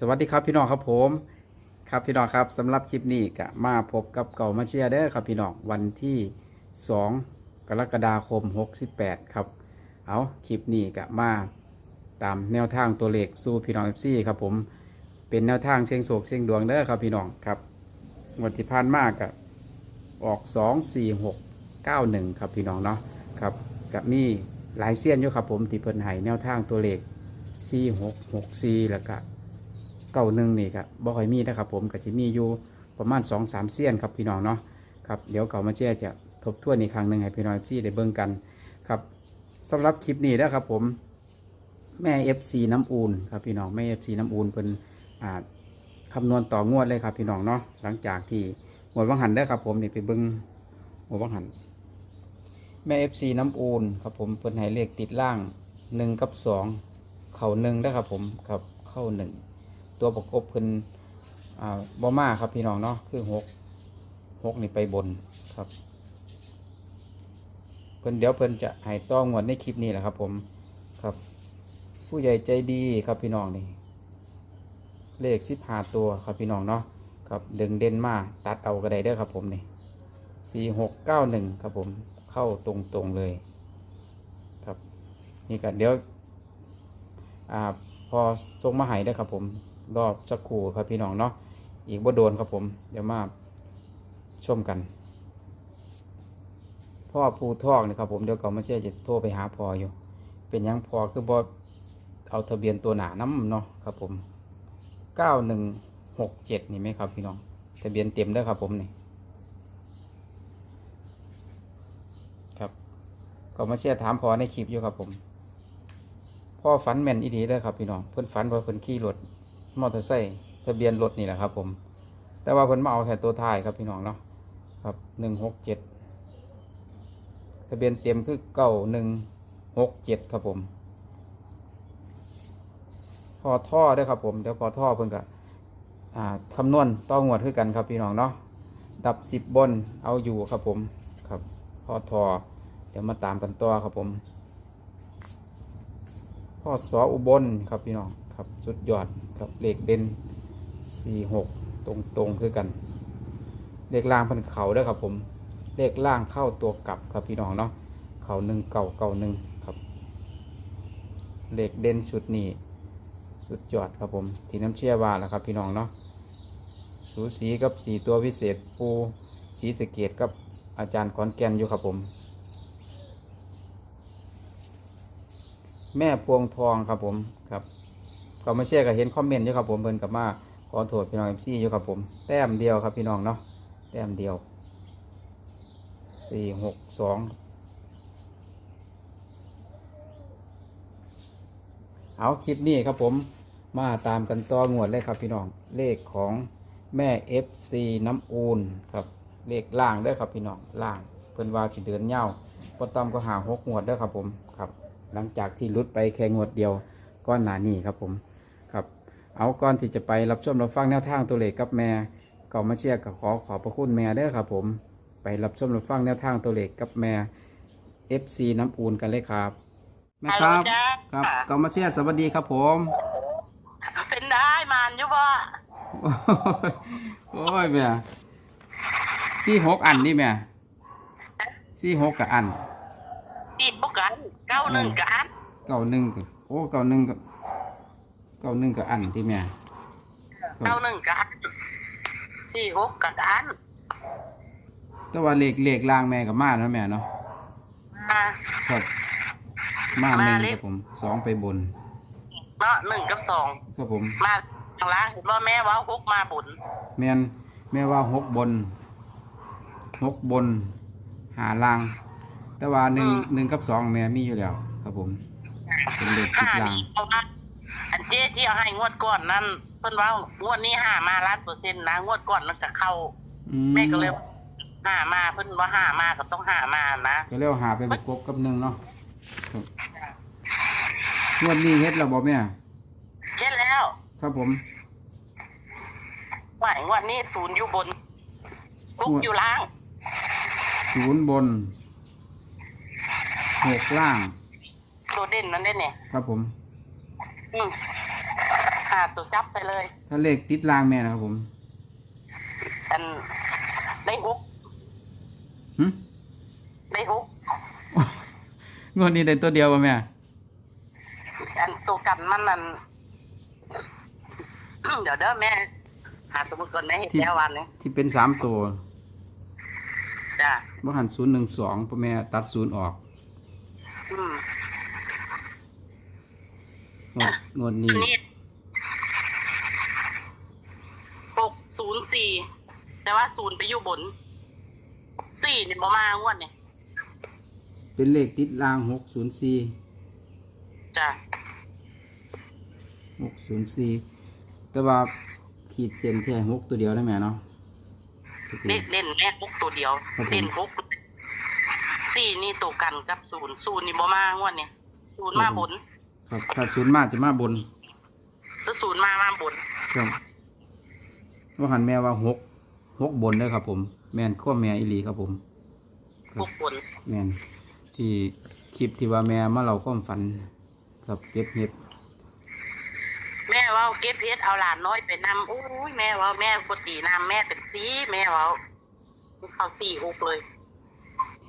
สวัสดีครับพี่น้องครับผม ครับพี่น้องครับสำหรับคลิปนี้ก็มาพบกับเก่ามาเชียร์เด้อครับพี่น้องวันที่ 2 กรกฎาคม 68 ครับ เอาคลิปนี้ก็มาตามแนวทางตัวเลขสู้พี่น้องเอฟซีครับผมเป็นแนวทางเชียงโศกเชียงดวงเด้อครับพี่น้องครับงวดที่ผ่านมากกับออก 2 4 6 9 1 ครับพี่น้องเนาะครับกับมีหลายเสี้ยนอยู่ครับผมที่เพิ่นให้แนวทางตัวเลข 4 6 6 4แล้วก็ เก่าหนึ่งนี่ครับบ่ค่อยมีนะครับผมก็จะมีอยู่ประมาณ2อสามเสี้ยนครับพี่น้องเนาะครับเดี๋ยวเก่ามาเจ้จะทบทวนอีกครั้งหนึ่งให้พี่น้องที่ได้เบิ่งกันครับสำหรับคลิปนี้นะครับผมแม่ FC น้ำอูนครับพี่น้องแม่ FC น้ำอูนเป็นอ่าคำนวณต่องวดเลยครับพี่น้องเนาะหลังจากที่หมวดวังหันได้ครับผมนี่ไปเบิ่งหมวดวังหัน แม่ FC น้ำอูนครับผมเป็นให้เลขติดล่างหนึ่งกับสองเข่าหนึ่งได้ครับผมครับเข้าหนึ่ง ตัวประกบเพิ่นอ่าบอมาครับพี่น้องเนาะคือหกหกนี่ไปบนครับเพิ่นเดี๋ยวเพิ่นจะให้ต้องงวดในคลิปนี้แหละครับ ผมครับ ผู้ใหญ่ใจดีครับพี่น้องนี่เลขสิบห้าตัวครับพี่น้องเนาะครับดึงเด่นมาตัดเอากระไดเด้อครับ ผมนี่สี่หกเก้าหนึ่งครับผมเข้าตรงตรงเลย ครับนี่กันเดี๋ยวอ่าพอส่งมาให้ได้อครับผม รอบสักครู่ครับพี่น้องเนาะอีกบ่โดนครับผม เดี๋ยวมาชมกัน พ่อภูทอกนี่ครับผมเดี๋ยวก็มาเชื่อจะโทรไปหาพออยู่ เป็นยังพอคือบ่เอาทะเบียนตัวหนาน้ำเนาะครับผมเก้าหนึ่งหกเจ็ดนี่ไหมครับพี่น้อง ทะเบียนเต็มเด้ครับผมนี่ครับก็มาเชื่อถามพอในคลิปอยู่ครับผม พ่อฝันแม่นอีดีเลยครับพี่น้อง เพิ่นฝันว่าเพิ่นขี่รถ มอเตอร์ไซค์ทะเบียนรถนี่แหละครับ ผม แต่ว่าเพิ่นมาเอาแค่ตัวท้ายครับพี่น้องเนาะครับหนึ่งหกเจ็ดทะเบียนเต็มคือเก้าหนึ่งหกเจ็ดครับผมพอท่อด้วยครับผมเดี๋ยวพอท่อเพิ่นก็คำนวณต้องงวดคือกันครับพี่น้องเนาะดับสิบบนเอาอยู่ครับผมครับพอทอเดี๋ยวมาตามกันต่อครับผมพ่อสออุบลครับพี่น้อง ครับสุดยอดครับเลขเด่นสี่หกตรงตรงคือกัน เลขล่างพันเขาเด้วยครับผม เลขล่างเข้าตัวกลับครับพี่น้องเนาะเขาหนึ่งเก่าเก่าหนึ่งครับ เลขเด่นชุดนี้สุดยอดครับผมที่น้ำเชี่ยวาแหละครับพี่น้องเนาะสูสีกับสีตัววิเศษปูสีสเกตกับอาจารย์ขอนแก่นอยู่ครับผม แม่พวงทองครับผมครับ เขามาเชื่อกับเห็นคอมเมนต์อยู่ครับผมเพิ่นกับมาขอโทษพี่น้องเอ็มซีอยู่ครับผมแต้มเดียวครับพี่น้องเนาะแต้มเดียวสี่หกสองเอาคลิปนี้ครับผมมาตามกันต่องวดเลยครับพี่น้องเลขของแม่ FC น้ำอูนครับเลขล่างเด้อครับพี่น้องล่างเพิ่นว่าสิเดินเง่าพอต่ำก็หาหกงวดเด้อครับผมครับ หลังจากที่ลุดไปแค่งวดเดียวก้อนหนานี่ครับผม เอาก่อนที่จะไปรับชมรับฟังแนวทางตัวเลขกับแม่ก็มาเชียร์กับขอขอบพระคุณแม่เด้อครับผม ไปรับชมรับฟังแนวทางตัวเลขกับแม่ FC น้ำอูนกันเลยครับแม่ครับ ฮัลโหลจ้า ครับก็มาเชียร์สวัสดีครับผม เป็นได้มานอยู่บ่โอ้ยแม่สี่หกอันนี่แม่สี่หกกับอันติดบุกันเก้าหนึ่งกันเก้าหนึ่งก็โอ้เก้าหนึ่งก็เก้าหนึ่งก็อันที่แม่เก้าหนึ่งกันสี่หกกันแต่ว่าเลขเลขล่างแม่กับมาเนาะแม่เนาะมาครับมาหนึ่งมาเลคขรับผมสองไปบนเนาะหนึ่งกับสองครับผมมาทางล่างเห็นว่าแม่ว่าหกมาบุญแม่นแม่ว่าหกบนหกบน หาล่าง แต่ว่าหนึ่งหนึ่งกับสองแม่มีอยู่แล้ว ครับผมเป็นเลขติห้าดล่างนี่เพราะว่า อันเจ๊ที่เอาให้งวดก่อนนั้นเพิ่นว่างวดนี้ห้ามาล้านเปอร์เซ็นต์นะงวดก่อนมันจะเข้าอืแม่ก็เลยห้ามาเพิ่นว่าห้ามาก็ต้องห้ามานะก็เรียกว่าหาไปประกบกับหนึ่งเนาะครับงวดนี้เฮ็ดแล้วบ่แม่ เช่นแล้วครับผม ว่างวดนี้ศูนย์อยู่บนหกงวดอยู่ล่างศูนย์บนหกล่าง ตัวเด่นนั่นได้เนี่ยครับผม อืมหหาตัวจับใส่เลยถ้าเลขติดรางแม่นะครับผมอันได้หกหึได้หกงวดนี้ได้ตัวเดียวป่ะแม่ อันตัวกันมันนั่นเดี๋ยวเด้อแม่ หาสมมติก่อนแม่เห็นแล้ววันนี้ที่เป็นสามตัวจ้ะบ่หันศูนย์หนึ่งสองพ่อแม่ตัดศูนย์ออก อืม งวดงวดนี้นี่หกศูนย์สี่แต่ว่าศูนย์ไปอยู่บนสี่นี่บ่มางวดนี่เป็นเลขติดรางหกศูนย์สี่จ้ะหกศูนย์สี่แต่ว่าขีดเส้นแค่หกตัวเดียวได้ไหมเนาะทุกทีเล่นเล่นแม่หกตัวเดียวครับผมเล่นหกสี่นี่ตัวกันกับศูนย์ศูนย์นี่บ่มางวดนี่ศูนย์มาบน ครับถ้าศูนย์มากจะมาบนถ้าศูนย์มามาบนครับว่าหันแม่ว่าหกหกบนได้อครับ ผม แม่นข้อแม่อีหลีครับผมหกบนแม่นที่คลิปที่ว่าแม่มาเราความฝันครับเก็บเห็ดแม่เว่าเก็บเพชรเอาหลานน้อยไปนำอุ้ยแม่เว่าแม่ปกตินำแม่เป็นสีแม่เว่าเขาสี่หกเลย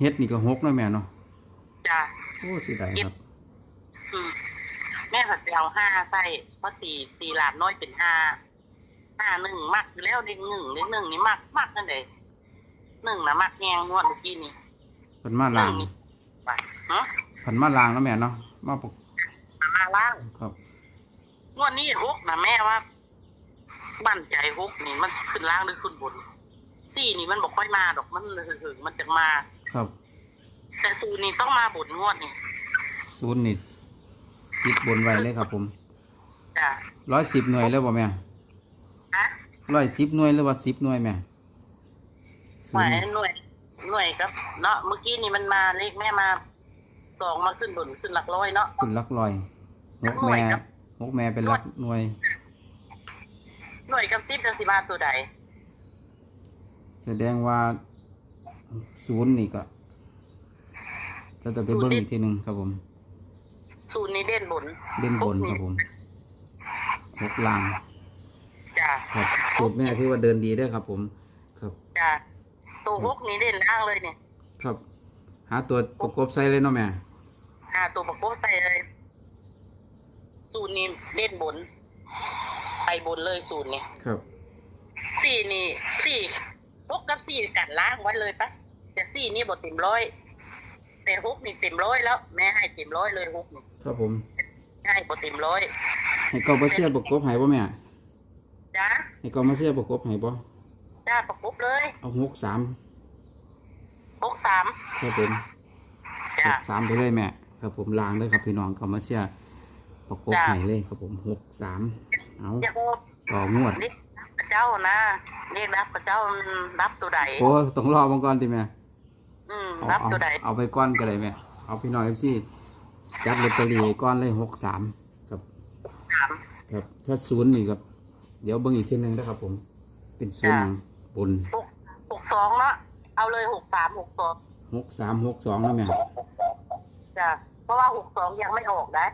เห็ดนี่ก็หกเนาะแม่เนาะจ้ะโอ้เสิได้ครับอืม แม่ผัดไปเอาห้าใส่เพราะสี่สี่หลานน้อยเป็นห้าห้าหนึ่งมักอยู่แล้วเด็กหนึ่งเด็กหนึ่งนี่มักมักนั่นเลยหนึ่งนะมักแยงงวดเมื่อกี้นี่พันมาหลานึ่งงนี่ไปเนาะพันมาลางเนาะแม่เนาะมาปกมาล่างครับงวดนี้หกนะแม่ว่ามั่นใจหกนี่มันขึ้นล่างหรือขึ้นบนสี่นี่มันบอกค่อยมาดอกมันหึงๆมันจะมา ครับ แต่ศูนย์นี่ต้องมาบนงวดนี่ศูนย์นี่ ติดบนไว้เลยครับ ผมจ้ะร้อยสิบหน่วยแล้วบ่แม่ฮะร้อยสิบหน่วยหรือว่าสิบหน่วยแม่ศูหนมายย์หน่วยหน่วยครับเนาะเมื่อกี้นี่มันมาเลขแม่มาสองมาขึ้นบนขึ้นหลักร้อยเนาะขึ้นหลักลอยหกหน่วแม่ยครับหกแม่เป็นหลักหน่วยหน่วยกับซิบจะสิมาตัวใดแสดงว่าศูนย์นี่ก็เราจะไปเบิ้งอีกทีหนึ่งครับผม ศูนย์นี่เด่นบนเล่นบนครับผมหกลางจ้ะครับสูตรแม่ที่ว่าเดินดีเด้วยครับ ผม ครับจ้ะตัวหกนี่เด่นล่างเลยเนี่ยครับ หาตัวประกบใส่เลยเนาะแม่หาตัวประกบใส่เลยศูนย์นี่เด่นบน ไปบนเลยศูนย์นี่ครับสี่นี่สี่หกกับสี่กัดล้างไว้เลยปะแต่สี่นี่บทเต็มร้อยแต่หกนี่เต็มร้อยแล้ว แม่ให้เต็มร้อยเลยหกนี่ ครับผมให้บทเต็มร้อยให้เกามาเชียร์ประกบให้ป่ะแม่จ้าให้เกามาเชียร์ประกบให้ป่ะจ้าประกบเลยเอาหกสามหกสามครับผมหจ้ากสามไปเลยแม่ครับผมล้างเลยครับพี่น้องเกามาเชียร์ประกบจ้ะให้เลยครับผมหกสามเอาอย่าโอ้ต่องวดเรียกพระเจ้านะเรียกรับพระเจ้ามันรับตัวใดโอ้ต้องรอมังกรติแม่อืมเอารับเอาตัวใดเอาไปก้อนก็ได้แม่เอาพี่น้องเอฟซี จัดลอตเตอรี่ไว้ก้อนเลยหกสามครับ สาม ครับ ถ้าศูนย์นี่ครับ เดี๋ยวเบิ่งอีกทีหนึงนะครับผม เป็นศูนย์จ้ะ บนหกหกสองเนาะเอาเลยหกสามหกสองหกสามหกสองแล้วแม่จ้าเพราะว่าหกสองยังไม่ออกนะ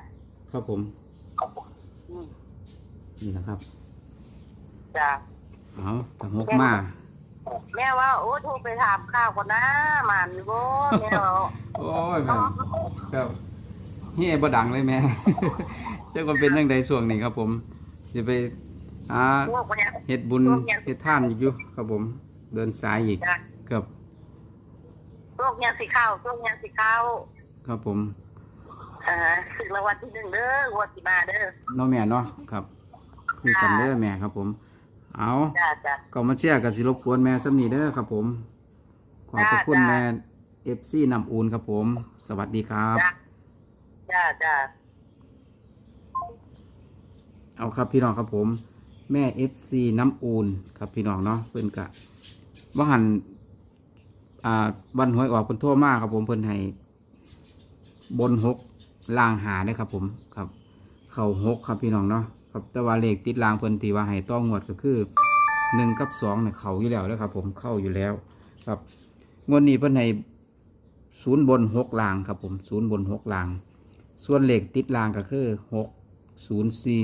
ครับผมอืมนี่นะครับ จ้าเอาถ้าหกมา แม่ว่า โอ้โทรไปถามข้าวก่อนนะหมันโว้แม่ว่าโอ้ยแม่ครับ เฮียบ่ดังเลยแม่ เจ้าก็เป็นยังไงส่วงนี้ครับ ผมจะไปหาพวกเนี่ยเฮ็ดบุญเฮ็ดท่านอีกอยู่ครับผม เดินสายอีกจ้ะครับพวกเนี่ยสิข้าวพวกเนี่ยสิข้าวครับผมเออถึงรางวัลที่หนึ่งเด้องวดสิมาเด้อเน้องแม่เนาะครับคุยกันเด้อแม่ครับ ผม เอาจ้าจ้าก็มาเชียร์กับสิรบกวนแม่สำนีเด้อครับ ผมขอบพระคุณจ้าแม่เอฟซีนำอูนครับผม สวัสดีครับ จ้าจ้าเอาครับพี่น้องครับผม แม่เอฟซีน้ำอูนครับพี่น้องเนาะเพิ่นกะว่าหันอ่าวันหวยออกเพิ่นโทั่วมากครับผมเพิ่นให้บนหกล่างหาเด้ครับผมครับ เข่าหกครับพี่น้องเนาะครับแต่ว่าเลขติดล่างเพิ่นตีว่าให้ต้องงวดก็คือหนึ่งกับสองเนี่ยเขาอยู่แล้วนะครับ ผมเข้าอยู่แล้ว ครับงวดนี้เพิ่นให้ศูนย์บนหกล่างครับผมศูนย์บนหกล่าง ส่วนเหลขติดลางก็คือหกศูนย์สี่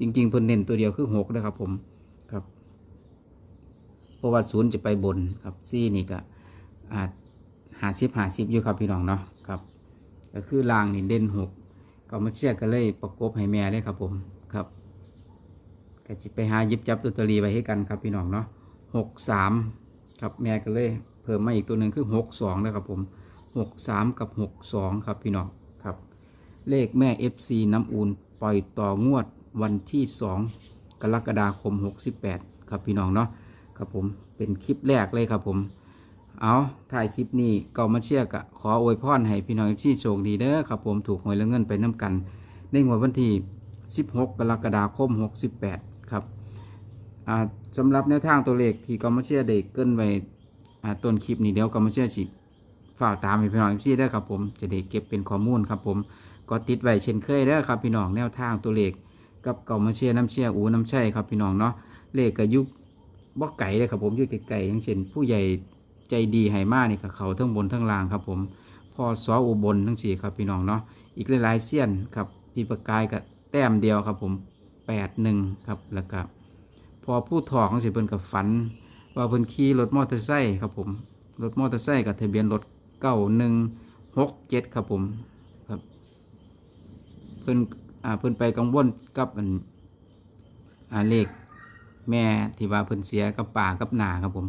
จริงๆเพิ่นเน้นตัวเดียวคือหกนะครับผมครับ เพราะว่าศูนย์จะไปบนครับซี่นี่ก็อาจหาสิบหาสิบอยู่ครับพี่น้องเนาะครับ ก็คือลางนี่เด่นหกก็มาเชียร์ก็เลยประกบให้แม่เลยครับผมครับก็จะไปหายิบจับตัวตรีไว้ให้กันครับพี่น้องเนาะหกสามครับแม่ก็เลย เพิ่มมาอีกตัวหนึ่งคือหกสองนะครับผมหกสามกับหกสองครับพี่น้อง เลขแม่ FC น้ำอูนปล่อยต่องวดวันที่ 2 กรกฎาคม 68 ครับพี่น้องเนาะครับผมเป็นคลิปแรกเลยครับผม เอาถ่ายคลิปนี้ก็มาเชียร์กะขออวยพรให้พี่น้อง FC โชคดีเด้อครับผมถูกหวยแล้วเงินไปน้ำกันในงวดวันที่ 16 กรกฎาคม 68 ครับสำหรับแนวทางตัวเลขที่ก็มาเชียเด็กเกินไว้ต้นคลิปนี้เดี๋ยวก็มาเชียสิฝากตามให้พี่น้อง FC ได้ครับผมจะได้เก็บเป็นข้อมูลครับผม ก็ติดไว้เช่นเคยเด้อครับพี่น้องแนวทางตัวเลขกับเก่ามาเชียร์น้ำเชียร์อูน้ำใช่ครับพี่น้องเนาะเลขกับยุคบ่ไก่เลยครับผมยุคไก่ๆอย่างเช่น ผู้ใหญ่ใจดีไหมานี่กับเขาทั้งบนทั้งล่างครับผมพอสออุบลทั้งสี่ครับพี่น้องเนาะอีกหลายๆเสี้ยนครับที่ประกายกับแต้มเดียวครับผมแปดหนึ่งครับแล้วก็พอผู้ถอกของสิเพิ่นกับฝัน ว่าเพิ่นขี่รถมอเตอร์ไซค์ครับผมรถมอเตอร์ไซค์กับทะเบียนรถเก้าหนึ่งหกเจ็ดครับผม พิ่นอ่าเพิ่นไปกังวลกับอันอ่าเลขแม่ที่ว่าเพิ่นเสียกับป่ากับหนาครับผม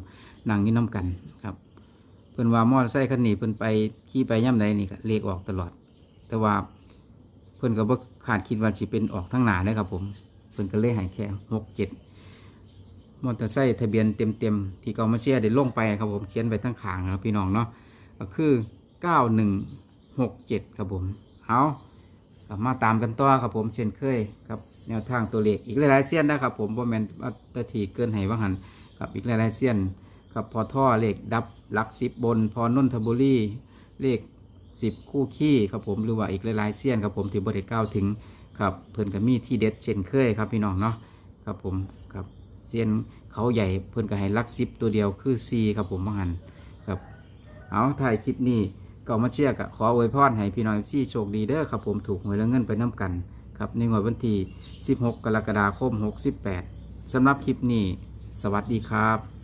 นั่งอยู่น้ำกันครับ เพิ่นว่ามอเตอร์ไซค์คันนี้เพิ่นไปขี่ไปย่ำใดนี่ก็เลขออกตลอด แต่ว่าเพิ่นก็บ่คาดคิดว่าสิเป็นออกทั้งหนาเลยครับ ผมเพิ่นก็เลยให้แค่หกเจ็ดมอเตอร์ไซค์ทะเบียนเต็มๆที่เกามาเชียร์ได้ลงไปครับผมเขียนไปทั้งขางนะครับพี่น้องเนาะก็คือเก้าหนึ่งหกเจ็ดครับผมเอา มาตามกันต่อครับผมเช่นเคยครับแนวทางตัวเลขอีกหลายๆเส้นนะครับผมบ่แมนว่าตะทีเกินให้ว่าหันครับอีกหลายๆเส้นครับพอท่อเลขดับหลักสิบบน พอนนทบุรีเลขสิบคู่ขี้ครับผมหรือว่าอีกหลายๆเส้นครับผมที่บริก้าถึงครับเพิ่นก็มีที่เด็ดเช่นเคยครับพี่น้องเนาะครับผมครับเส้นเขาใหญ่เพิ่นก็ให้ลักสิบตัวเดียวคือซีครับผมว่าหันครับเอาถ่ายคลิปนี้ ก็มาเชียร์กับขออวยพรให้พี่น้องที่โชคดีเด้อครับผมถูกหวยแล้วเงินไปน้ำกันครับในงวดวันที่ 16 กรกฎาคม 68สำหรับคลิปนี้ สวัสดีครับ